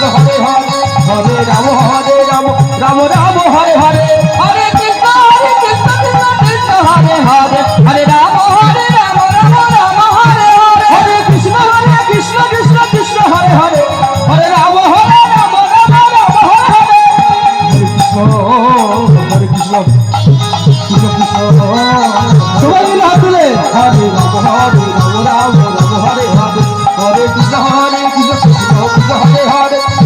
Krishna Krishna Hare Hare. Hare Ram Hare Ram Ram Ram Hare Hare. Hare Krishna Hare Krishna Krishna Krishna Hare Hare. Hare Ram Hare Ram Ram Ram Hare Hare. Hare Krishna Hare Krishna Krishna Krishna Hare Hare.